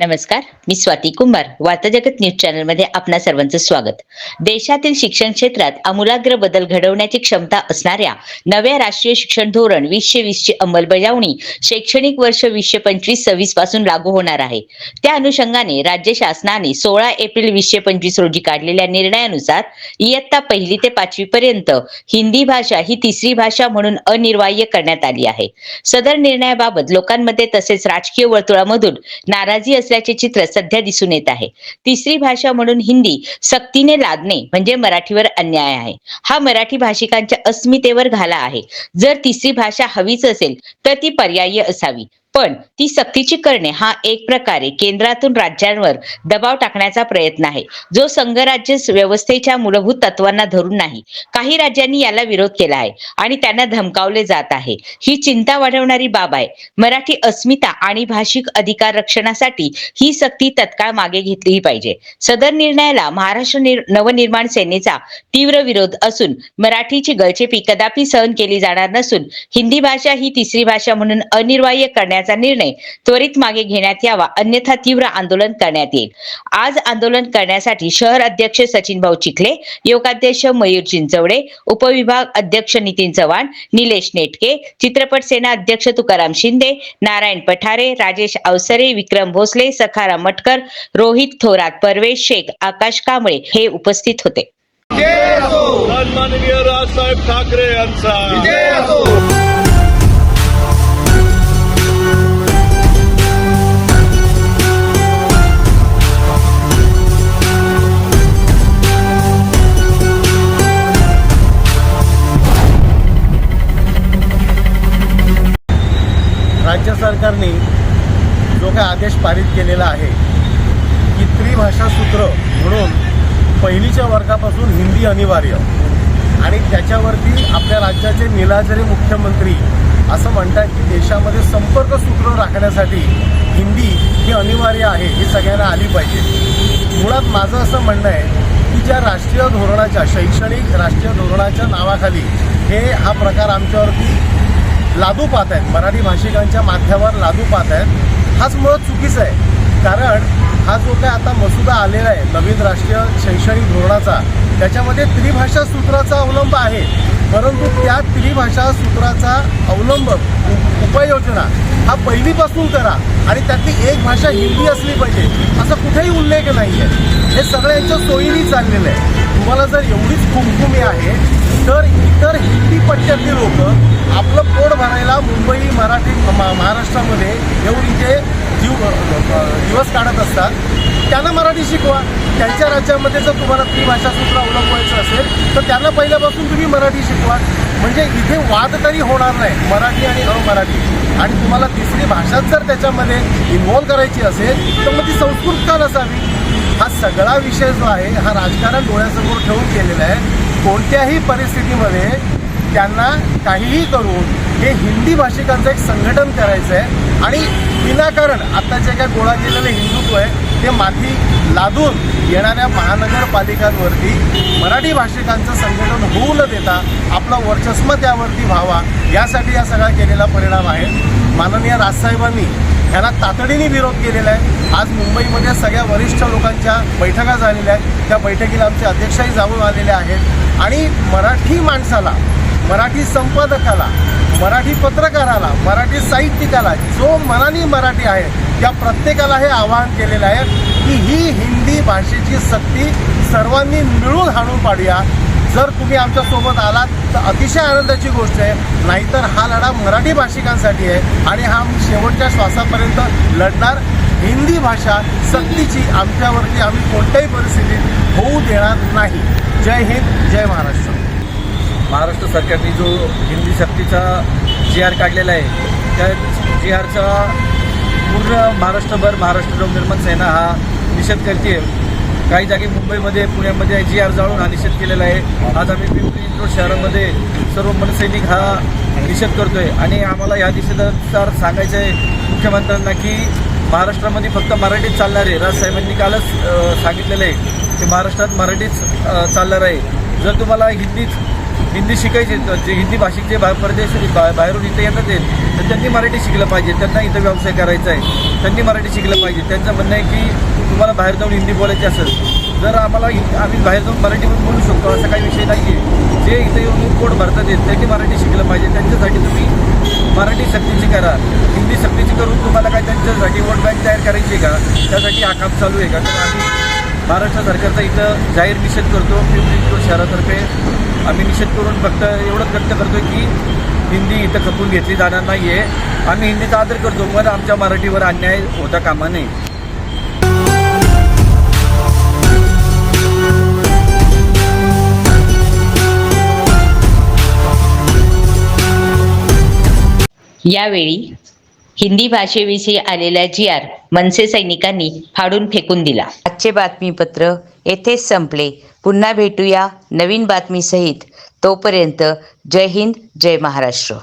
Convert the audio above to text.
नमस्कार मी स्वाती कुंभार वार्ता जगत न्यूज चॅनलमध्ये आपणा सर्वांचं स्वागत. देशातील शिक्षण क्षेत्रात आमूलाग्र बदल घडवण्याची क्षमता असणाऱ्या नव्या राष्ट्रीय शिक्षण धोरण वीसशे वीस ची अंमलबजावणी शैक्षणिक वर्ष वीसशे पंचवीस सव्वीसपासून लागू होणार आहे. त्या अनुषंगाने राज्य शासनाने सोळा एप्रिल वीसशे पंचवीस रोजी काढलेल्या निर्णयानुसार इयत्ता पहिली ते पाचवी पर्यंत हिंदी भाषा ही तिसरी भाषा म्हणून अनिर्वाह्य करण्यात आली आहे. सदर निर्णयाबाबत लोकांमध्ये तसेच राजकीय वर्तुळामधून नाराजी असल्याचे चित्र सध्या दिसून येत आहे. तिसरी भाषा म्हणून हिंदी सक्तीने लादणे म्हणजे मराठीवर अन्याय आहे. हा मराठी भाषिकांच्या अस्मितेवर घाला आहे. जर तिसरी भाषा हवीच असेल तर ती पर्यायी असावी. पण ती सक्तीची करणे हा एक प्रकारे केंद्रातून राज्यांवर दबाव टाकण्याचा प्रयत्न आहे. जो संघराज्य व्यवस्थेच्या मूलभूत तत्वांना धरून नाही काही राज्यांनी याला विरोध केला आहे आणि त्यांना धमकावले जात आहे. ही चिंता वाढवणारी बाब आहे. मराठी अस्मिता आणि भाषिक अधिकार रक्षणासाठी ही सक्ती तत्काळ मागे घेतली पाहिजे. सदर निर्णयाला महाराष्ट्र निर- नवनिर्माण सेनेचा तीव्र विरोध असून मराठीची गळचेपी कदापि सहन केली जाणार नसून हिंदी भाषा ही तिसरी भाषा म्हणून अनिर्वाह्य करण्याचा निर्णय त्वरित मागे घेण्यात यावा. अन्यथा तीव्र आंदोलन करण्यात येईल. आज आंदोलन करण्यासाठी शहर अध्यक्ष सचिन भाऊ चिखले योगाध्यक्ष मयूर चिंचवडे उपविभाग अध्यक्ष नितीन चव्हाण निलेश नेटके चित्रपट सेना अध्यक्ष तुकाराम शिंदे नारायण पठारे राजेश अवसरे विक्रम भोसले सखाराम मटकर रोहित थोरात परवेश शेख आकाश कांबळे हे उपस्थित होते. सन्माननीय राजसाहेब ठाकरे यांचा. सरकारने जो काय आदेश पारित केलेला आहे की त्रिभाषा सूत्र म्हणून पहिलीच्या वर्गापासून हिंदी अनिवार्य. आणि त्याच्यावरती आपल्या राज्याचे निलाजरे मुख्यमंत्री असं म्हणतात की देशामध्ये संपर्क सूत्र राखण्यासाठी हिंदी ही अनिवार्य आहे ही सगळ्यांना आली पाहिजे. मुळात माझं असं म्हणणं आहे की ज्या राष्ट्रीय धोरणाच्या शैक्षणिक राष्ट्रीय धोरणाच्या नावाखाली हे हा प्रकार आमच्यावरती लादू पाहत आहेत. मराठी भाषिकांच्या माथ्यावर लादू पाहत आहेत. हाच मुळात चुकीचा आहे. कारण हा जो काय आता मसुदा आलेला आहे. नवीन राष्ट्रीय शैक्षणिक धोरणाचा. त्याच्यामध्ये त्रिभाषा सूत्राचा अवलंब आहे. परंतु त्या त्रिभाषा सूत्राचा अवलंब उपाययोजना हा पहिलीपासून करा. आणि त्यातली एक भाषा हिंदी असली पाहिजे. असा कुठेही उल्लेख नाही आहे हे सगळ्यांच्या सोयीनी चाललेलं आहे. तुम्हाला जर एवढीच खुमखुमी आहे तर इतर हिंदी पट्ट्यातली लोक आपलं पोट भरायला मुंबई मराठी महाराष्ट्रामध्ये येऊन इथे जीव दिवस काढत असतात. त्यांना मराठी शिकवा. त्यांच्या राज्यामध्ये जर तुम्हाला ती भाषा सुद्धा अवलंबवायचं असेल तर त्यांना पहिल्यापासून तुम्ही मराठी शिकवा. म्हणजे इथे वाद तरी होणार नाही मराठी आणि अमराठी आणि तुम्हाला तिसरी भाषाच जर त्याच्यामध्ये इन्व्हॉल्व करायची असेल तर मग ती संस्कृत का नसावी? हा सगळा विषय जो आहे हा राजकारण डोळ्यासमोर ठेवून केलेला आहे. कोणत्याही परिस्थितीमध्ये त्यांना काहीही करून हे हिंदी भाषिकांचं एक संघटन करायचं आहे आणि विनाकारण आता जे काय गोळा केलेलं हिंदुत्व आहे ते माथी लादून येणाऱ्या महानगरपालिकांवरती मराठी भाषिकांचं संघटन होऊ न देता आपलं वर्चस्व त्यावरती व्हावा यासाठी या सगळा केलेला परिणाम आहे. माननीय राजसाहेबांनी ह्याला तातडीने विरोध केलेला आहे. आज मुंबईमध्ये सगळ्या वरिष्ठ लोकांच्या बैठका झालेल्या आहेत. त्या बैठकीला आमचे अध्यक्षही जाऊन आलेले आहेत. आणि मराठी माणसाला मराठी संपादकाला मराठी पत्रकाराला मराठी साहित्यिकाला जो मनानी मराठी आहे त्या प्रत्येकाला हे आवाहन केलेलं आहे की ही हिंदी भाषेची सक्ती सर्वांनी मिळून हाणून पाडूया. जर तुम्ही आमच्यासोबत आलात तर अतिशय आनंदाची गोष्ट आहे. नाहीतर हा लढा मराठी भाषिकांसाठी आहे आणि हा आम्ही शेवटच्या श्वासापर्यंत लढणार. हिंदी भाषा सक्तीची आमच्यावरती आम्ही कोणत्याही परिस्थितीत होऊ देणार नाही. जय हिंद जय महाराष्ट्र. महाराष्ट्र सरकारने जो हिंदी सक्तीचा जी आर काढलेला आहे त्या जी आरचा पूर्ण महाराष्ट्रभर महाराष्ट्र नवनिर्माण सेना हा निषेध करते काही जागी मुंबईमध्ये पुण्यामध्ये जी आर जाळून हा निषेध केलेला आहे. आज आम्ही पिंपरी चिंचवड शहरामध्ये सर्व मनसैनिक हा निषेध करतोय. आणि आम्हाला या निषेधानुसार सांगायचं आहे मुख्यमंत्र्यांना की महाराष्ट्रामध्ये फक्त मराठीच चालणार आहे. राजसाहेबांनी कालच सांगितलेलं आहे की महाराष्ट्रात मराठीच चालणार आहे. जर तुम्हाला हिंदीच हिंदी शिकायचे जे हिंदी भाषिक जे बा परदेश बा- बाहेरून इथं येतात आहेत तर त्यांनी मराठी शिकलं पाहिजे. त्यांना इथं व्यवसाय करायचा आहे. त्यांनी मराठी शिकलं पाहिजे. त्यांचं म्हणणं आहे की तुम्हाला बाहेर जाऊन हिंदी बोलायची असेल जर आम्हाला आम्ही बाहेर जाऊन मराठी पण बोलू शकतो असा काही विषय नाही आहे जे इथं येऊन कोड भरतात आहेत त्यांनी मराठी शिकलं पाहिजे. त्यांच्यासाठी तुम्ही मराठी सक्तीची करा. हिंदी सक्तीची करून तुम्हाला काय त्यांच्यासाठी वोट बँक तयार करायची आहे का? त्यासाठी हा काम चालू आहे का? तर आम्ही महाराष्ट्र सरकारचा इथं जाहीर निषेध करतो पिंपरी चिंचवड शहरातर्फे. आम्ही निषेध करून फक्त एवढंच व्यक्त करतो की हिंदी इथं खपून घेतली जाणार नाही आहे आम्ही हिंदीचा आदर करतो पण आमच्या मराठीवर अन्याय होता कामा नये. यावेळी हिंदी भाषेविषयी आलेला जी आर मनसे सैनिकांनी फाडून फेकून दिला. आजचे बातमीपत्र येथेच संपले. पुन्हा भेटूया नवीन बातमीसहित. तोपर्यंत जय हिंद जय महाराष्ट्र.